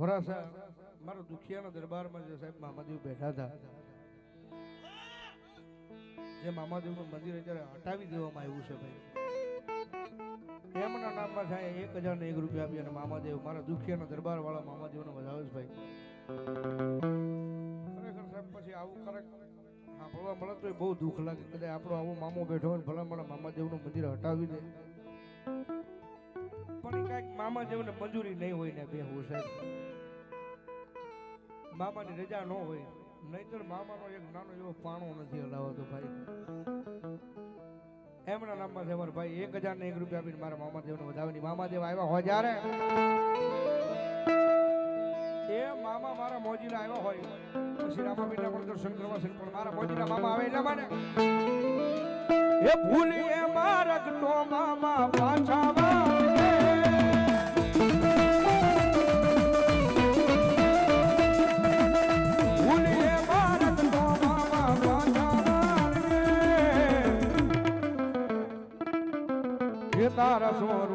વરાસા, મારા દુખિયાના દરબારમાં જે સાહેબ મામાદેવ બેઠા હતા, જે મામાદેવનું મંદિર અત્યારે હટાવી દેવામાં આવ્યું છે ભાઈ. એમના નામમાં થાય એક હજાર ને એક રૂપિયા આપી અને મામાદેવ, મારા દુખિયાના દરબાર વાળા મામાદેવને વધાવે છે ભાઈ. ખરેખર સાહેબ પછી આવું ખરેખર હા ભણવા મળે તો બહુ દુઃખ લાગે. કદાચ આપણો આવો મામો બેઠો હોય ભલા મારા મામાદેવનું મંદિર હટાવી દે. એ કાંઈક મામાદેવને મંજૂરી નહીં હોય ને બે હું સાહેબ મામાની રજા ન હોય. નહીતર મામાનો એક નાનો એવો પાણો નથી હલાવતો ભાઈ. એમના નામમાં છે મારા ભાઈ એક હજાર ને એક રૂપિયા આપીને મારા મામાદેવને વધાવવાની મામાદેવ આવ્યા હોય જયારે એ મામા મારા મોજીલા આવ્યા હોય. પછી રામાબીના પણ દર્શન કરવા છે, પણ મારા મોજીના મામા આવે એટલા માટે. એ ભૂલી એ મારક તો મામા પાછા તારા સોરું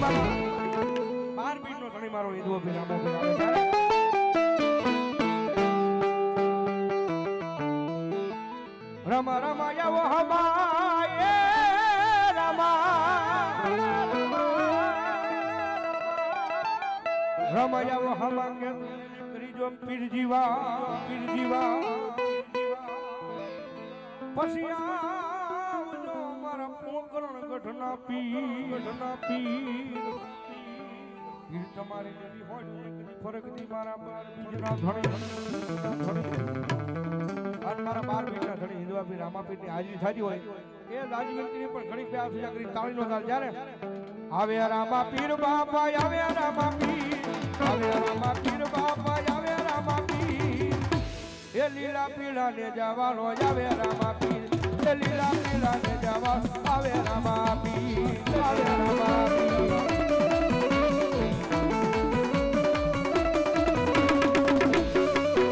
મારો. બાર પીઠનો ધણી મારો ઈદવો પીર ગઢના પીર ગઢના પીર. પીર તમારી કદી ફરક દી મારા બીજના ધણી. અને મારા બાર બીજના ધણી હિન્દુઆ પીર રામાપીરની હાજરી થતી હોય. એ રાજી પણ ઘણી પ્યાસ પૂજા કરી તાળીનો તાલ. જ્યારે આવે રામા પીર બાપા આવે રામા પીર. આવે રામા પીર બાપા આવે રામા પીર. એ લીલા પીળા ને જવાનો આવે રામા પીર. એ લીલા પીળા ને જવા આવે રામા પીર આવે રામા પીર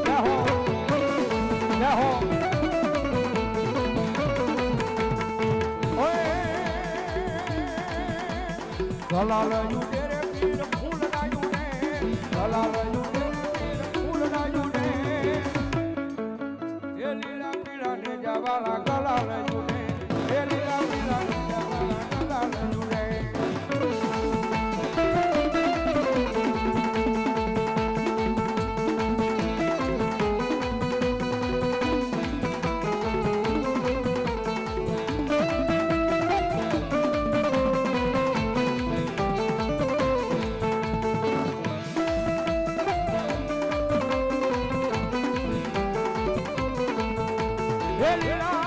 જય હો જય હો દલાલ યુડે રે પીર ફૂલ ના યુડે ને જવાલા દલાલ યુડે એ લીલા પીળા હે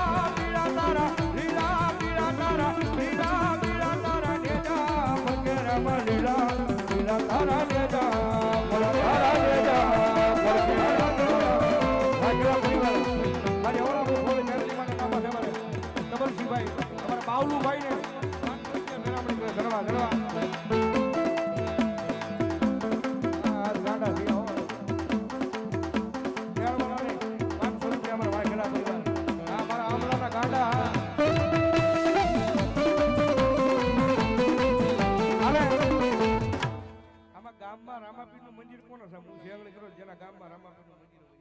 ગામમાં રામાપીરનું મંદિર છે હું શેરડી કરું, જેના ગામમાં રામાપીરનું મંદિર હોય.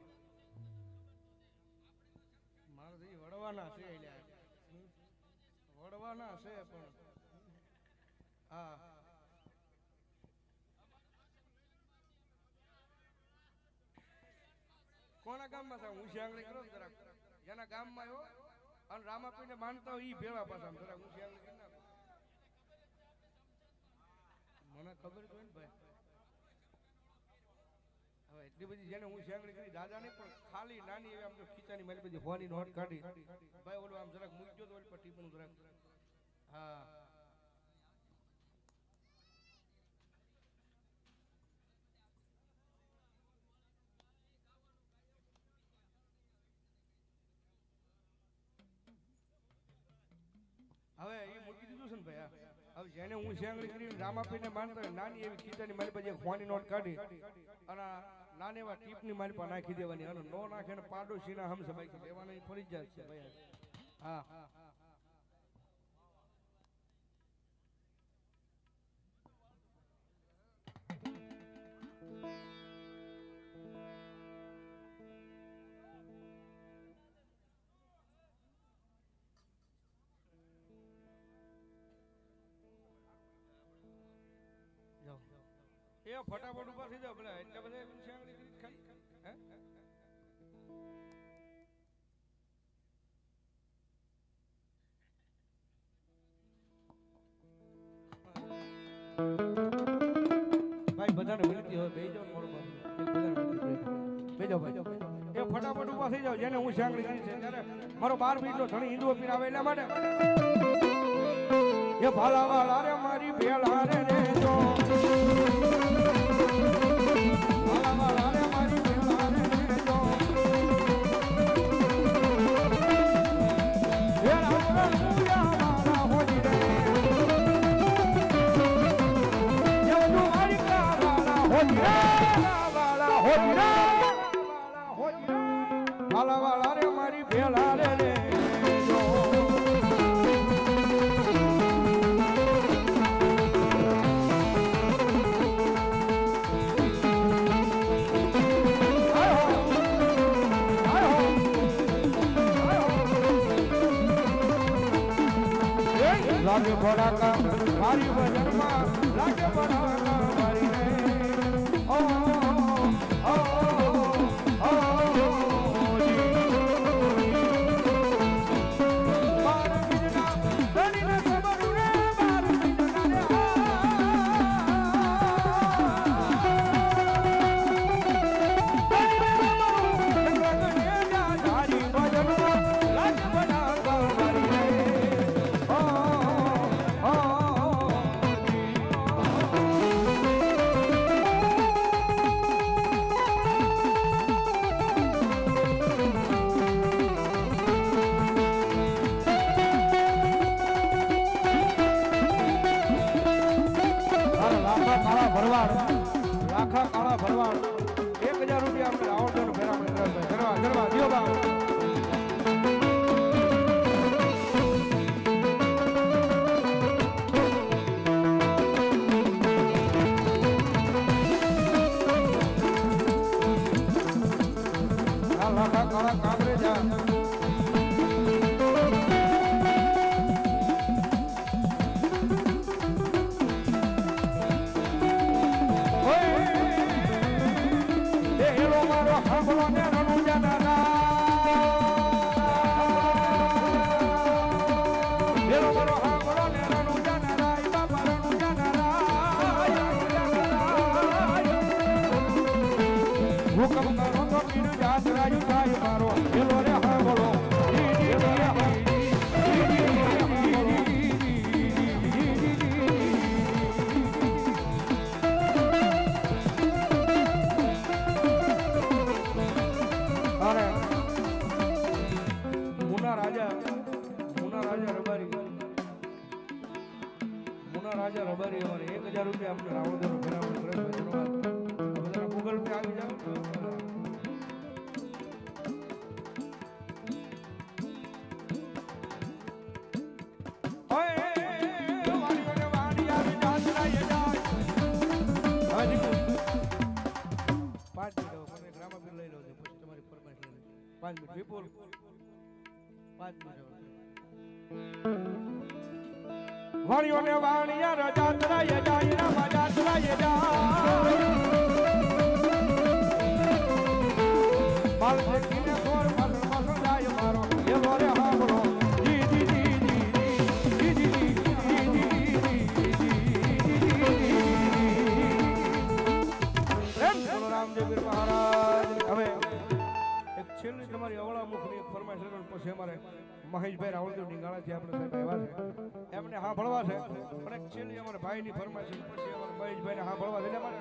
મારે તો વડવાના છે વડવાના છે પણ. હા. કોના ગામમાં સાહેબ હું શિયાંગળી કરો ને જરાક. જેના ગામમાં આવ્યો અને રામાપીરને માનતા હોય એ ભેળા પાછા જરાક હું શિયાંગળી કરી નાખું. મને ખબર જ ને ભાઈ. હવે બધી જેને હું શેંગડી કરી, દાદા નહીં, પણ ખાલી નાની એવી આમ જો ખીચાની મારી બધી હોવાની નોટ કાઢી. ભાઈ, ઓલું આમ જરાક મૂકજો તો ઓલી પર ટીપણું હા. હવે એ મૂકી દીધું છે ને ભાઈ હવે જેને હું શેંગડી કરીને રામાપીને માનતો નાની એવી ખીચાની મારી પાસે એક ફોની નોટ કાઢી. અને નાની એવા ટીપની મારી પાસે નાખી દેવાની અને નો નાખે ને પાડોશીના હમસે બાકી લેવાના ફરી ફરજિયાત છે ભાઈ હા જાઓ. એ ફટાફટ ઊભા થઈ પેલા એટલે બધા શેંગડી ખાલી. ભાઈ, બધાને વિનંતી હોય ને મારું જાઓ ભાઈ. એ ફટાફટ ઊભા થઈ જાવ જેને હું સાંગળી કરી છે, ત્યારે મારો બાર બીજનો ધણી હિન્દુઓ પીર આવે એટલા માટે. એ ભાલા વાળા રે, મારી ભેળા રે જો. ભાલા લાગે ભડાકા Rajpal. વિપુલ. વાણીઓ ને વાણિયા રજાત્રા એ છેલ્લી તમારી અવળા મુખની એક ફરમાઈશ લગાડ પછી અમારે મહેશભાઈ રાવળદેવ ડીંગાળાથી આપણે સાહેબ આવ્યા છે, એમને હા ભળવા છે. પણ એક છેલ્લી અમારે ભાઈની ફરમાઈશ પછી અમારે મહેશભાઈને હા ભળવા છે. એટલે અમારે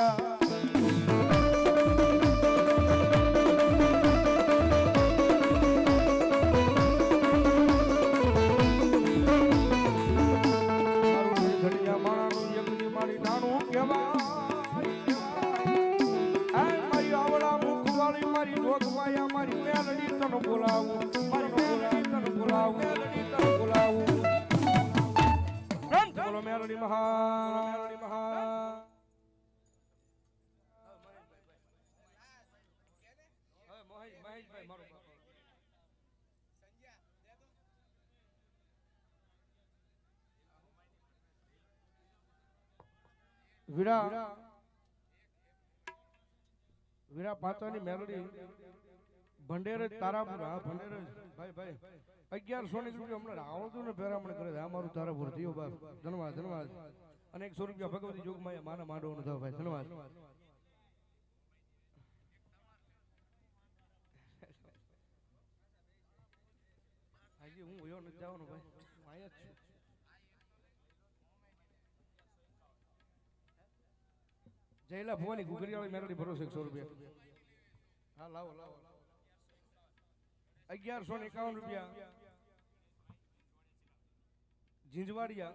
का વીરા વીરા પાંચવાની મેલડી, ભંડેર જ તારાપુર, હા, ભંડેર ભાઈ ભાઈ અગિયારસો ની રૂપિયા હમણાં આવડતું ને ફેરામણ કરે છે. આ મારું તારાપુર થયો બાપ ધન્યવાદ ધન્યવાદ. અને એકસો રૂપિયા ભગવતી જોગમાં માના માંડવાનું થયો, ભાઈ, ધન્યવાદ. હજી હું વયો નથી જવાનો, ભાઈ હું અહીંયા જ છું જયલા ભવાની ઘુઘરીવાળી મેરડી ભરોસે એકસો રૂપિયા. હા, લાવો લાવો. અગિયારસો ને એકાવન રૂપિયા. ઝીંઝવાડિયા.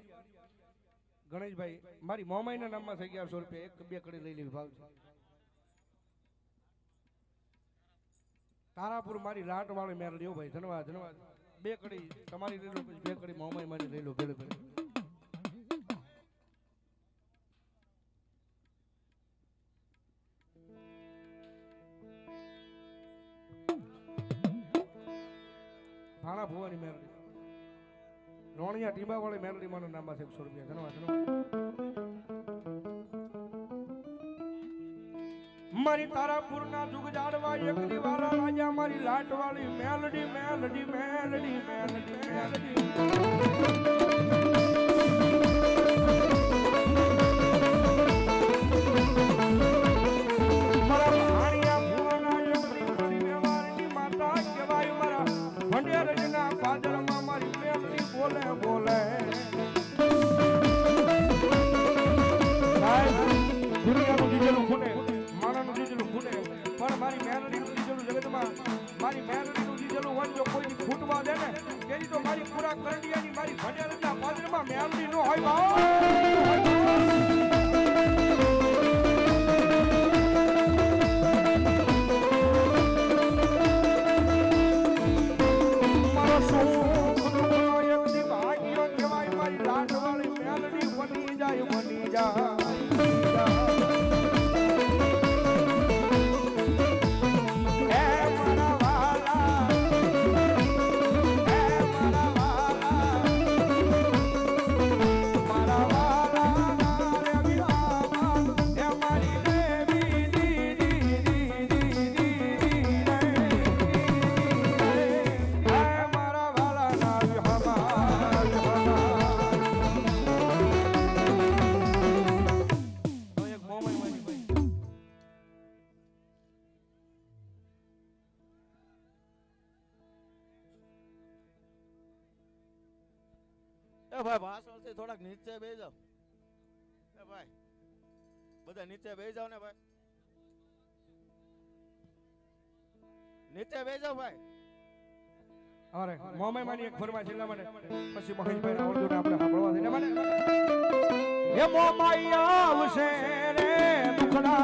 ગણેશભાઈ, મારી મોમાઈના નામમાં છે અગિયારસો રૂપિયા. એક, બે કડી લઈ લેવી ભાવ છે. તારાપુર મારી લાટ વાળી મેરડી ભાઈ ધન્યવાદ ધન્યવાદ બે કડી તમારી લઈ લો બે કડી મોમાઈ મારી લઈ લો, ભેળે ભેળે. ભાણા ભુવાની મેરડી રોણિયા ટીંબાવાળી મેલડી માનું નામ છે એકસો રૂપિયા. ઘણવા ઘણવા મારી તારાપુરના જુગ જાડવા એક દીવાલા રાજા, મારી લાટ વાળી મેલડી મેલડી મેલડી મેલડી મેલડી. થોડાક નીચે બે જાઓ. એ ભાઈ બધા નીચે બે જાઓ ને ભાઈ. નીચે બે જાઓ ભાઈ. અરે મોમાઈ માની એક ફરમાઈશ એટલા માટે પછી મહેશભાઈ ના ને આપણે સાંભળવા દે એટલે મને એ મોમાઈ આવશે રે દુખડા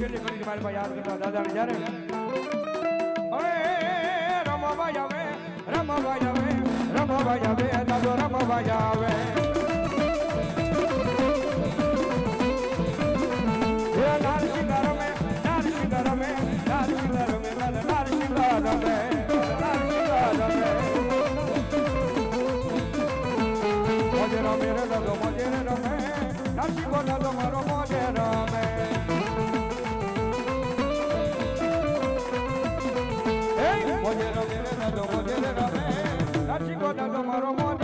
છેલ્લી કરી મારી પાસે યાદ કરતા દાદા ને જયારે રમવાય આવે રમવાય આવે રમવાય આવે દાદો રમવાય આવે હે નારસિંહ રમે નારસિંહ રમે નારસિંહ રમે દાદા નારસિંહ રમે નારસિંહ રમે મોજે રમે રે દાદો મોજે રમે રમે નારસિંહ દાદો મારો don't want